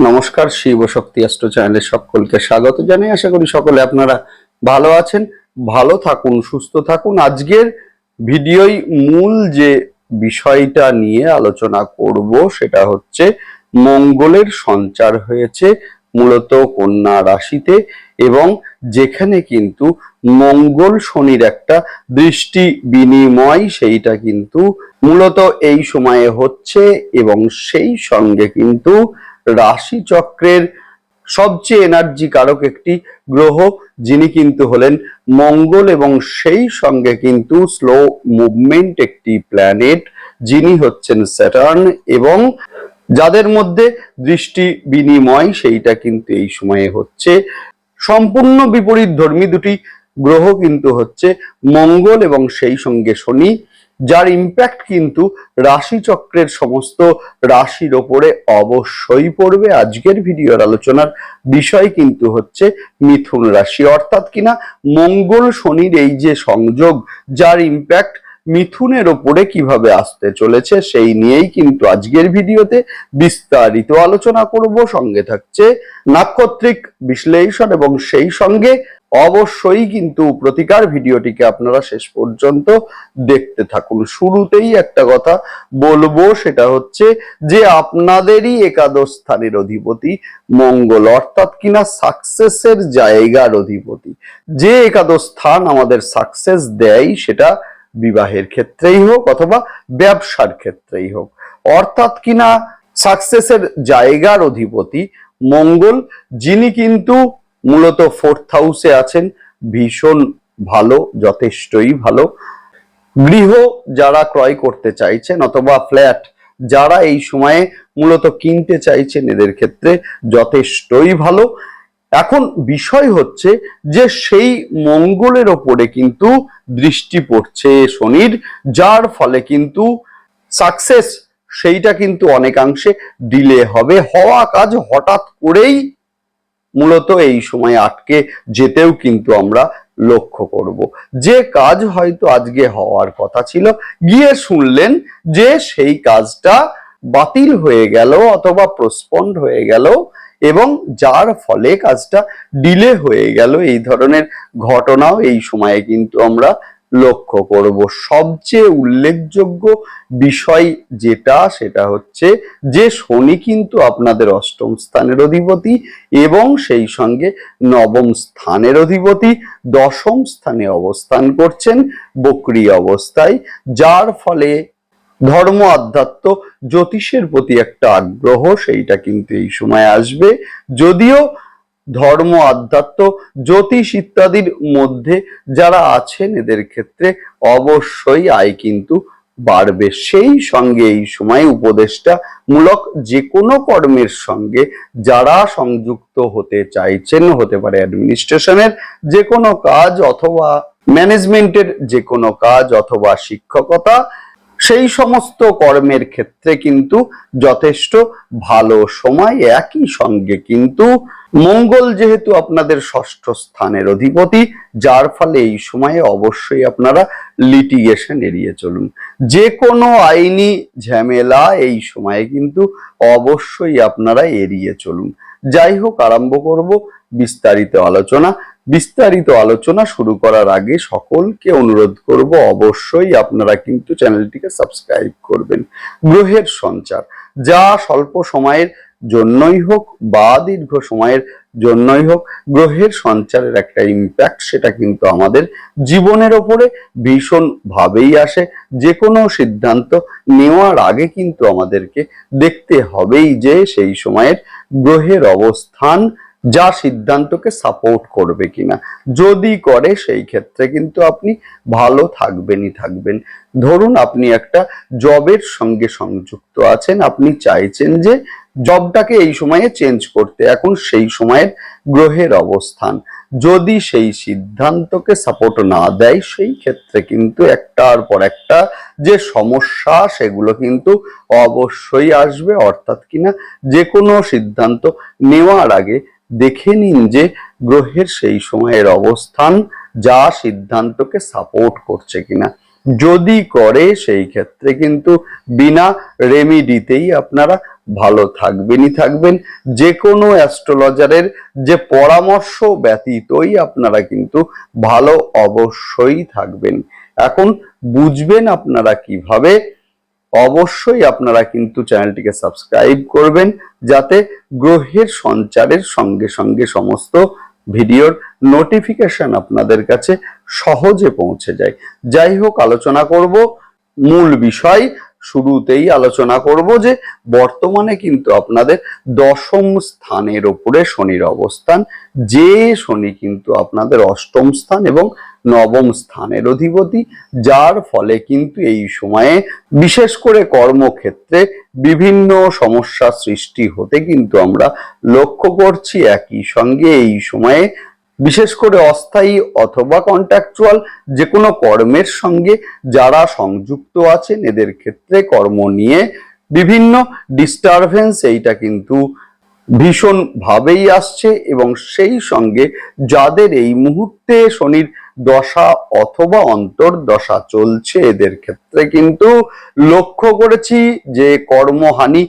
নমস্কার, শিব শক্তি অস্ত্র চ্যানেলে সকলকে স্বাগত জানাই আশা করি সকলে আপনারা ভালো আছেন, ভালো থাকুন, সুস্থ থাকুন। আজকের ভিডিওই মূল যে বিষয়টা নিয়ে আলোচনা করব সেটা হচ্ছে মঙ্গলের সঞ্চার হয়েছে মূলত কন্যা রাশিতে এবং যেখানে কিন্তু মঙ্গল শনির একটা দৃষ্টি বিনিময় সেইটা কিন্তু মূলত এই সময়ে হচ্ছে এবং সেই সঙ্গে কিন্তু রাশি চক্রের সবচেয়ে এনার্জি কারক একটি গ্রহ, যিনি কিন্তু হলেন মঙ্গল এবং সেই সঙ্গে কিন্তু স্লো মুভমেন্ট একটি প্ল্যানেট যিনি হচ্ছেন স্যাটার্ন এবং যাদের মধ্যে দৃষ্টি বিনিময় সেইটা কিন্তু এই সময়ে হচ্ছে। সম্পূর্ণ বিপরীত ধর্মী দুটি গ্রহ কিন্তু হচ্ছে মঙ্গল এবং সেই সঙ্গে শনি। যার ইম্প্যাক্ট কিন্তু রাশিচক্রের সমস্ত রাশির ওপরে অবশ্যই পড়বে। আজকের ভিডিওর আলোচনার বিষয় কিন্তু হচ্ছে মিথুন রাশি। অর্থাৎ কিনা মঙ্গল শনির এই যে সংযোগ, যার ইম্প্যাক্ট মিথুনের ওপরে কীভাবে আসতে চলেছে সেই নিয়েই কিন্তু আজকের ভিডিওতে বিস্তারিত আলোচনা করব। সঙ্গে থাকছে নাক্ষত্রিক বিশ্লেষণ এবং সেই সঙ্গে অবশ্যই কিন্তু প্রতিকার ভিডিওটিকে আপনারা শেষ পর্যন্ত দেখতে থাকুন। শুরুতেই একটা কথা বলব, সেটা হচ্ছে যে আপনাদেরই একাদশ স্থানের অধিপতি মঙ্গল, অর্থাৎ কিনা সাকসেসের জায়গার অধিপতি। যে একাদশ স্থান আমাদের সাকসেস দেয়, সেটা বিবাহের ক্ষেত্রেই হোক অথবা ব্যবসার ক্ষেত্রেই হোক। অর্থাৎ কিনা সাকসেসের জায়গার অধিপতি মঙ্গল, যিনি কিন্তু মূলত ফোর্থ হাউসে আছেন। ভীষণ ভালো, যথেষ্টই ভালো। গৃহ যারা ক্রয় করতে চাইছেন অথবা ফ্ল্যাট যারা এই সময়ে মূলত কিনতে চাইছেন, এদের ক্ষেত্রে যথেষ্টই ভালো। এখন বিষয় হচ্ছে যে সেই মঙ্গলের ওপরে কিন্তু দৃষ্টি পড়ছে শনির, যার ফলে কিন্তু সাকসেস সেইটা কিন্তু অনেকাংশে ডিলে হবে। হওয়া কাজ হঠাৎ করেই মূলত এই সময় আটকে যেতেও কিন্তু আমরা লক্ষ্য করব। যে কাজ হয়তো আজকে হওয়ার কথা ছিল, গিয়ে শুনলেন যে সেই কাজটা বাতিল হয়ে গেল অথবা প্রস্পন্ড হয়ে গেল এবং যার ফলে কাজটা ডিলে হয়ে গেল। এই ধরনের ঘটনাও এই সময়ে কিন্তু আমরা লক্ষ্য করব। সবচেয়ে উল্লেখযোগ্য বিষয় যেটা, সেটা হচ্ছে যে শনি কিন্তু আপনাদের অষ্টম স্থানের অধিপতি এবং সেই সঙ্গে নবম স্থানের অধিপতি, দশম স্থানে অবস্থান করছেন বক্রি অবস্থায়, যার ফলে ধর্ম আধ্যাত্ম জ্যোতিষের প্রতি একটা আগ্রহ, সেইটা কিন্তু এই সময় আসবে। যদিও ধর্ম, আধ্যাত্ম, জ্যোতিষ ইত্যাদির মধ্যে যারা আছেন এদের ক্ষেত্রে অবশ্যই আয় কিন্তু বাড়বে। সেই সঙ্গে এই সময় উপদেশটা মূলক যে কোনো কর্মের সঙ্গে যারা সংযুক্ত হতে চাইছেন, হতে পারে অ্যাডমিনিস্ট্রেশনের যে কোনো কাজ অথবা ম্যানেজমেন্টের যে কোনো কাজ অথবা শিক্ষকতা, সেই সমস্ত কর্মের ক্ষেত্রে কিন্তু যথেষ্ট ভালো সময় একই সঙ্গে কিন্তু মঙ্গল যেহেতু আপনাদের ষষ্ঠ স্থানের অধিপতি, যার ফলে এই সময়ে অবশ্যই আপনারা লিটিগেশন এড়িয়ে চলুন। যে কোনো আইনি ঝামেলা এই সময়ে কিন্তু অবশ্যই আপনারা এড়িয়ে চলুন। যাই হোক, আরম্ভ করব বিস্তারিত আলোচনা। বিস্তারিত আলোচনা শুরু করার আগে সকলকে অনুরোধ করব, অবশ্যই আপনারা কিন্তু চ্যানেলটিকে সাবস্ক্রাইব করবেন। গ্রহের সঞ্চার। যা স্বল্প সময়ের জন্যই হোক বা দীর্ঘ সময়ের জন্যই হোক, গ্রহের সঞ্চারের একটা ইম্প্যাক্ট সেটা কিন্তু আমাদের জীবনের ওপরে ভীষণ ভাবেই আসে। যে কোনো সিদ্ধান্ত নেওয়ার আগে কিন্তু আমাদেরকে দেখতে হবেই যে সেই সময়ের গ্রহের অবস্থান যা সিদ্ধান্তকে সাপোর্ট করবে কিনা। যদি করে সেই ক্ষেত্রে কিন্তু আপনি ভালো থাকবেনই থাকবেন। ধরুন আপনি একটা জবের সঙ্গে সংযুক্ত আছেন, আপনি চাইছেন যে জবটাকে এই সময়ে চেঞ্জ করতে। এখন সেই সময়ের গ্রহের অবস্থান। যদি সেই সিদ্ধান্তকে সাপোর্ট না দেয়, সেই ক্ষেত্রে কিন্তু একটার পর একটা যে সমস্যা, সেগুলো কিন্তু অবশ্যই আসবে। অর্থাৎ কিনা যে কোনো সিদ্ধান্ত নেওয়ার আগে দেখে নিন যে গ্রহের সেই সময়ের অবস্থান যা সিদ্ধান্তকে সাপোর্ট করছে কিনা যদি করে, সেই ক্ষেত্রে কিন্তু বিনা রেমিডিতেই আপনারা ভালো থাকবেনই থাকবেন। যে কোনো অ্যাস্ট্রোলজারের যে পরামর্শ ব্যতীতই আপনারা কিন্তু ভালো অবশ্যই থাকবেন। এখন বুঝবেন আপনারা কীভাবে, অবশ্যই আপনারা কিন্তু চ্যানেলটিকে সাবস্ক্রাইব করবেন যাতে গ্রহের সঞ্চারের সঙ্গে সঙ্গে সমস্ত ভিডিওর নোটিফিকেশন আপনাদের কাছে সহজে পৌঁছে যায়। যাই হোক, আলোচনা করব মূল বিষয় শুরুতেই আলোচনা করব যে বর্তমানে কিন্তু আপনাদের দশম স্থানের ওপরে শনির অবস্থান, যে শনি কিন্তু আপনাদের অষ্টম স্থান এবং নবম স্থানের অধিপতি, যার ফলে কিন্তু এই সময়ে বিশেষ করে কর্মক্ষেত্রে বিভিন্ন সমস্যা সৃষ্টি হতে কিন্তু আমরা লক্ষ্য করছি। একই সঙ্গে এই সময়ে বিশেষ করে অস্থায়ী অথবা কন্ট্রাকচুয়াল যে কোনো কর্মের সঙ্গে যারা সংযুক্ত আছেন, এদের ক্ষেত্রে কর্ম নিয়ে বিভিন্ন ডিস্টারবেন্স এইটা কিন্তু ভীষণভাবেই আসছে এবং সেই সঙ্গে যাদের এই মুহূর্তে শনির দশা অথবা অন্তর্দশা চলছে এদের ক্ষেত্রে। কিন্তু লক্ষ্য করেছি যে কর্মহানি,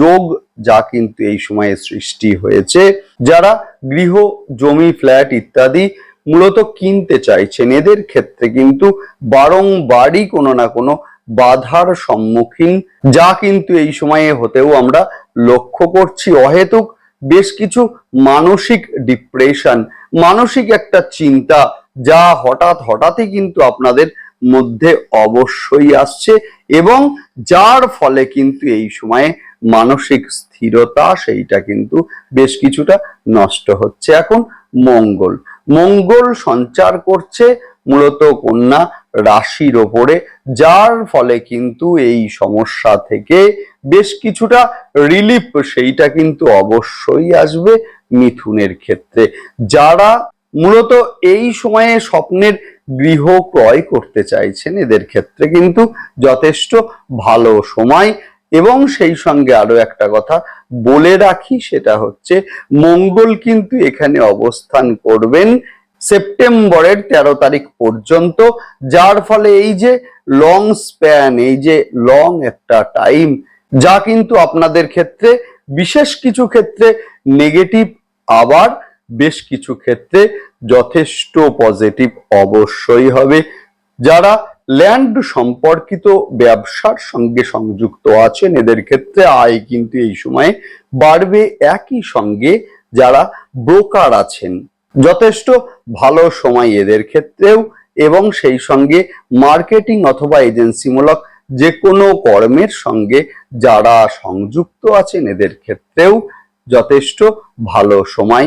যোগ যা কিন্তু এই সময়ে সৃষ্টি হয়েছে। যারা গৃহ, জমি, ফ্ল্যাট ইত্যাদি মূলত কিনতে চাইছেন, এদের ক্ষেত্রে কিন্তু বারংবারই কোনো না কোনো বাধার সম্মুখীন, যা কিন্তু এই সময়ে হতেও আমরা লক্ষ্য করছি। অহেতুক বেশ কিছু মানসিক ডিপ্রেশন মানসিক একটা চিন্তা যা হঠাৎ হঠাৎই কিন্তু আপনাদের মধ্যে অবশ্যই আসছে এবং যার ফলে কিন্তু এই সময়ে মানসিক স্থিরতা সেইটা কিন্তু বেশ কিছুটা নষ্ট হচ্ছে। এখন মঙ্গল। মঙ্গল সঞ্চার করছে মূলত কন্যা রাশির ওপরে, যার ফলে কিন্তু এই সমস্যা থেকে বেশ কিছুটা রিলিফ সেইটা কিন্তু অবশ্যই আসবে মিথুনের ক্ষেত্রে। যারা মূলত এই সময়ে স্বপ্নের গৃহ ক্রয় করতে চাইছেন এদের ক্ষেত্রে কিন্তু যথেষ্ট ভালো সময় এবং সেই সঙ্গে আরও একটা কথা বলে রাখি, সেটা হচ্ছে মঙ্গল কিন্তু এখানে অবস্থান করবেন সেপ্টেম্বরের তেরো তারিখ পর্যন্ত, যার ফলে এই যে লং স্প্যান এই যে লং একটা টাইম যা কিন্তু আপনাদের ক্ষেত্রে বিশেষ কিছু ক্ষেত্রে নেগেটিভ আবার বেশ কিছু ক্ষেত্রে যথেষ্ট পজিটিভ অবশ্যই হবে। যারা ল্যান্ড সম্পর্কিত ব্যবসার সঙ্গে সংযুক্ত আছেন, এদের ক্ষেত্রে আয় কিন্তু এই সময়ে বাড়বে একই সঙ্গে যারা ব্রোকার আছেন। যথেষ্ট ভালো সময় এদের ক্ষেত্রেও এবং সেই সঙ্গে মার্কেটিং অথবা এজেন্সিমূলক যে কোনো কর্মের সঙ্গে যারা সংযুক্ত আছেন, এদের ক্ষেত্রেও যথেষ্ট ভালো সময়।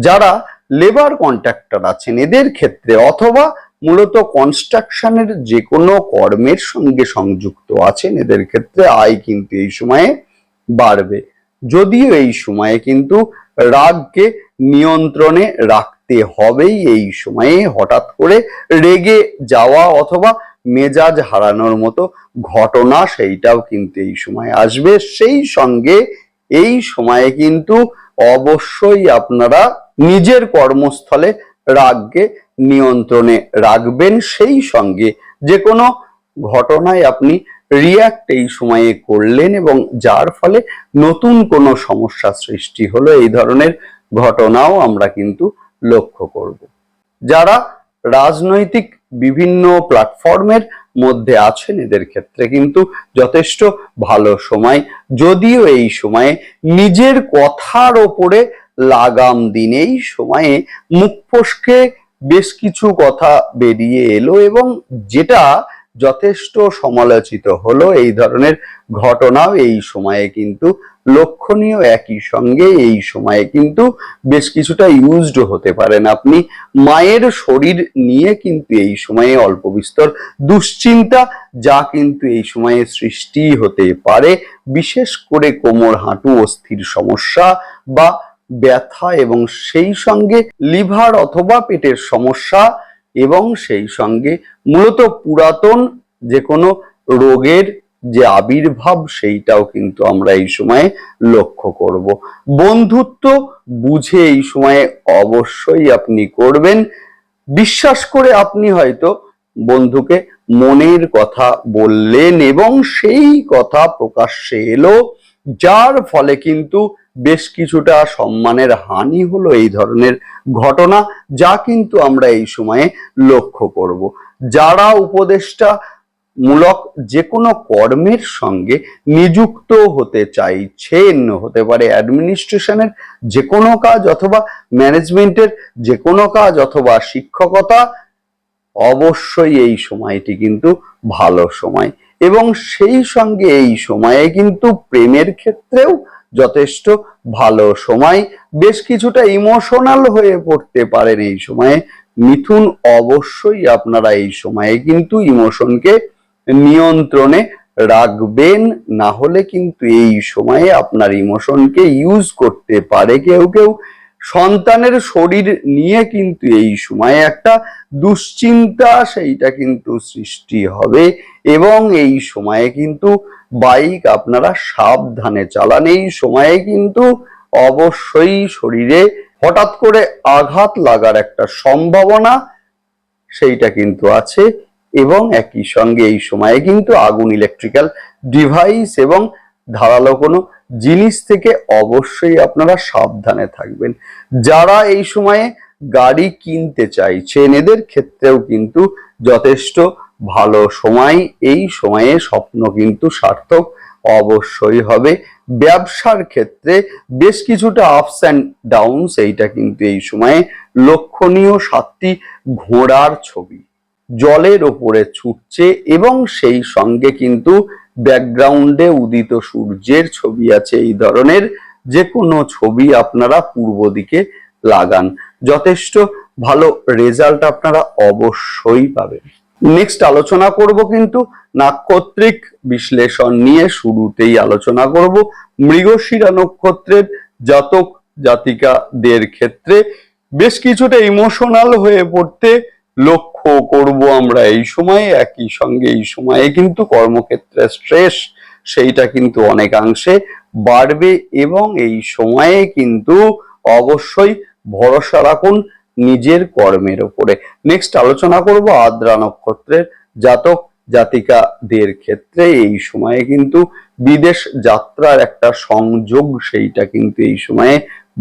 যারা লেবার কন্ট্রাক্টর আছেন এদের ক্ষেত্রে অথবা মূলত কনস্ট্রাকশনের যে কোনো কর্মের সঙ্গে সংযুক্ত আছেন, এদের ক্ষেত্রে আয় কিন্তু এই সময়ে বাড়বে। যদিও এই সময়ে কিন্তু রাগকে নিয়ন্ত্রণে রাখতে হবেই এই সময়ে হঠাৎ করে রেগে যাওয়া অথবা মেজাজ হারানোর মতো ঘটনা সেইটাও কিন্তু এই সময় আসবে। সেই সঙ্গে এই সময়ে কিন্তু অবশ্যই আপনারা নিজের কর্মস্থলে রাগকে নিয়ন্ত্রণে রাখবেন সেই সঙ্গে যে কোনো ঘটনায় আপনি রিয়াক্ট এই সময়ে করলেন এবং যার ফলে নতুন কোনো সমস্যা সৃষ্টি হলো, এই ধরনের ঘটনাও আমরা কিন্তু লক্ষ্য করব। যারা রাজনৈতিক বিভিন্ন প্ল্যাটফর্মের মধ্যে আছেন, এদের ক্ষেত্রে কিন্তু যথেষ্ট ভালো সময়। যদিও এই সময়ে নিজের কথার ওপরে লাগাম দিন এই সময়ে মুখ বেশ কিছু কথা বেরিয়ে এলো এবং যেটা যথেষ্ট সমালোচিত হলো এই ধরনের ঘটনাও এই সময়ে কিন্তু লক্ষণীয় একই সঙ্গে এই সময়ে কিন্তু বেশ কিছুটা ইউজড হতে পারেন। আপনি মায়ের শরীর নিয়ে কিন্তু এই সময়ে অল্প বিস্তর দুশ্চিন্তা যা কিন্তু এই সময়ে সৃষ্টি হতে পারে। বিশেষ করে কোমর হাঁটু অস্থির সমস্যা বা ব্যথা এবং সেই সঙ্গে লিভার অথবা পেটের সমস্যা এবং সেই সঙ্গে মূলত পুরাতন যে কোনো রোগের যে আবির্ভাব সেইটাও কিন্তু আমরা এই সময়ে লক্ষ্য করব। বন্ধুত্ব বুঝে এই সময়ে অবশ্যই আপনি করবেন। বিশ্বাস করে আপনি হয়তো বন্ধুকে মনের কথা বললেন এবং সেই কথা প্রকাশ্যে এলো, যার ফলে কিন্তু বেশ কিছুটা সম্মানের হানি হলো এই ধরনের ঘটনা, যা কিন্তু আমরা এই সময়ে লক্ষ্য করব। যারা উপদেষ্টা, মূলক যে কোনো কর্মের সঙ্গে নিযুক্ত হতে চাইছেন, হতে পারে অ্যাডমিনিস্ট্রেশনের যে কোনো কাজ অথবা ম্যানেজমেন্টের যে কোনো কাজ অথবা শিক্ষকতা, অবশ্যই এই সময়টি কিন্তু ভালো সময়। এবং সেই সঙ্গে এই সময়ে কিন্তু প্রেমের ক্ষেত্রেও যথেষ্ট ভালো সময়। বেশ কিছুটা ইমোশনাল হয়ে পড়তে পারেন এই সময়ে। মিথুন অবশ্যই আপনারা এই সময়ে কিন্তু ইমোশনকে নিয়ন্ত্রণে রাখবেন, না হলে কিন্তু এই সময়ে আপনার ইমোশনকে ইউজ করতে পারে কেউ কেউ। সন্তানের শরীর নিয়ে কিন্তু এই সময়ে একটা দুশ্চিন্তা, সেইটা কিন্তু সৃষ্টি হবে। এবং এই সময়ে কিন্তু বাইক আপনারা সাবধানে চালান এই সময়ে কিন্তু অবশ্যই শরীরে হঠাৎ করে আঘাত লাগার একটা সম্ভাবনা সেইটা কিন্তু আছে এবং একই সঙ্গে এই সময়ে কিন্তু আগুন ইলেকট্রিক্যাল ডিভাইস এবং ধারালো কোনো জিনিস থেকে অবশ্যই আপনারা সাবধানে থাকবেন। যারা এই সময়ে গাড়ি কিনতে চাইছেন, এদের ক্ষেত্রেও কিন্তু যথেষ্ট ভালো সময়, এই সময়ে স্বপ্ন কিন্তু সার্থক অবশ্যই হবে। ব্যবসার ক্ষেত্রে বেশ কিছুটা আপস অ্যান্ড ডাউনস এইটা কিন্তু এই সময়ে লক্ষণীয় সাতটি ঘোড়ার ছবি। জলের ওপরে ছুটছে এবং সেই সঙ্গে কিন্তু ব্যাকগ্রাউন্ডে উদিত সূর্যের ছবি আছে এই ধরনের। যে কোনো ছবি আপনারা পূর্ব দিকে লাগান। যথেষ্ট ভালো রেজাল্ট আপনারা অবশ্যই পাবেন। নেক্সট আলোচনা করব কিন্তু নাক্ষত্রিক বিশ্লেষণ নিয়ে শুরুতেই আলোচনা করব। মৃগশিরা নক্ষত্রের জাতক জাতিকাদের ক্ষেত্রে বেশ কিছুটা ইমোশনাল হয়ে পড়তে লক্ষ্য করব আমরা এই সময়ে। একই সঙ্গে এই সময়ে কিন্তু কর্মক্ষেত্রে স্ট্রেস সেইটা কিন্তু অনেকাংশে বাড়বে এবং এই সময়ে কিন্তু অবশ্যই ভরসা রাখুন। নিজের কর্মের ওপরে নেক্সট আলোচনা করব আদ্রা নক্ষত্রের জাতক জাতিকাদের ক্ষেত্রে। এই সময়ে কিন্তু বিদেশ যাত্রার একটা সংযোগ সেইটা কিন্তু এই সময়ে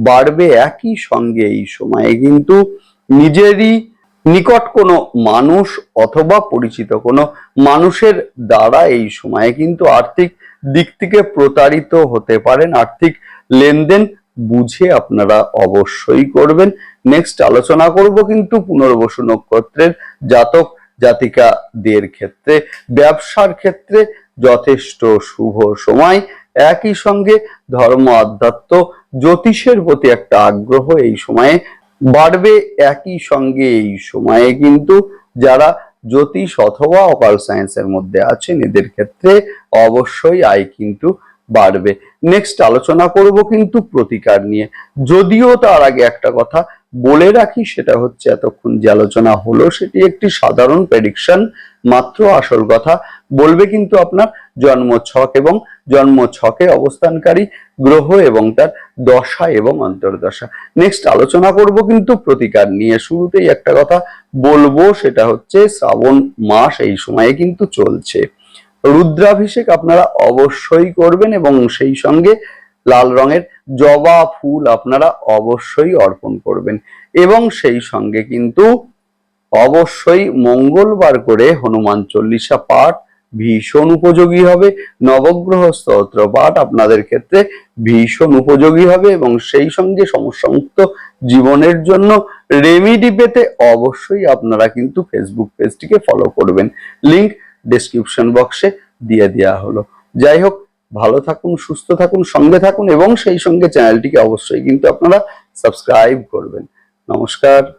বাড়বে। একই সঙ্গে এই সময়ে কিন্তু নিজেরই নিকট কোনো মানুষ অথবা পরিচিত কোনো মানুষের দ্বারা এই সময়ে কিন্তু আর্থিক দিক থেকে প্রতারিত হতে পারেন। আর্থিক লেনদেন বুঝে আপনারা অবশ্যই করবেন। নেক্সট আলোচনা করব কিন্তু পুনর্বসু নক্ষত্রের জাতক জাতিকাদের ক্ষেত্রে। ব্যবসার ক্ষেত্রে যথেষ্ট শুভ সময়। একই সঙ্গে ধর্ম আধ্যাত্ম জ্যোতিষের প্রতি একটা আগ্রহ এই সময়ে বাড়বে। একই সঙ্গে এই সময়ে কিন্তু যারা জ্যোতিষ অথবা অকাল সায়েন্সের মধ্যে আছেন, এদের ক্ষেত্রে অবশ্যই আয় কিন্তু বাড়বে। নেক্সট আলোচনা করব কিন্তু প্রতিকার নিয়ে। যদিও তার আগে একটা কথা বলে রাখি, সেটা হচ্ছে এতক্ষণ যে আলোচনা হলো, সেটি একটি সাধারণ প্রেডিকশন মাত্র আসল কথা। বলবে কিন্তু আপনার জন্ম ছক এবং জন্ম ছকে অবস্থানকারী গ্রহ এবং তার দশা এবং অন্তর্দশা। নেক্সট আলোচনা করব কিন্তু প্রতিকার নিয়ে। শুরুতেই একটা কথা বলব, সেটা হচ্ছে শ্রাবণ মাস এই সময়ে কিন্তু চলছে। রুদ্রাভিষেক আপনারা অবশ্যই করবেন এবং সেই সঙ্গে লাল রঙের জবা ফুল আপনারা অবশ্যই অর্পণ করবেন। এবং সেই সঙ্গে কিন্তু অবশ্যই মঙ্গলবার করে হনুমান চল্লিশা পাঠ ভীষণ উপযোগী হবে। নবগ্রহ স্তোত্র পাঠ আপনাদের ক্ষেত্রে ভীষণ উপযোগী হবে এবং সেই সঙ্গে সমস্যামুক্ত জীবনের জন্য রেমিডি পেতে অবশ্যই আপনারা কিন্তু ফেসবুক পেজটিকে ফলো করবেন। লিংক ডেসক্রিপশন বক্সে দিয়ে দেওয়া হলো। যাই হোক ভালো থাকুন, সুস্থ থাকুন, সঙ্গে থাকুন এবং সেই সঙ্গে চ্যানেলটিকে অবশ্যই কিন্তু আপনারা সাবস্ক্রাইব করবেন। নমস্কার।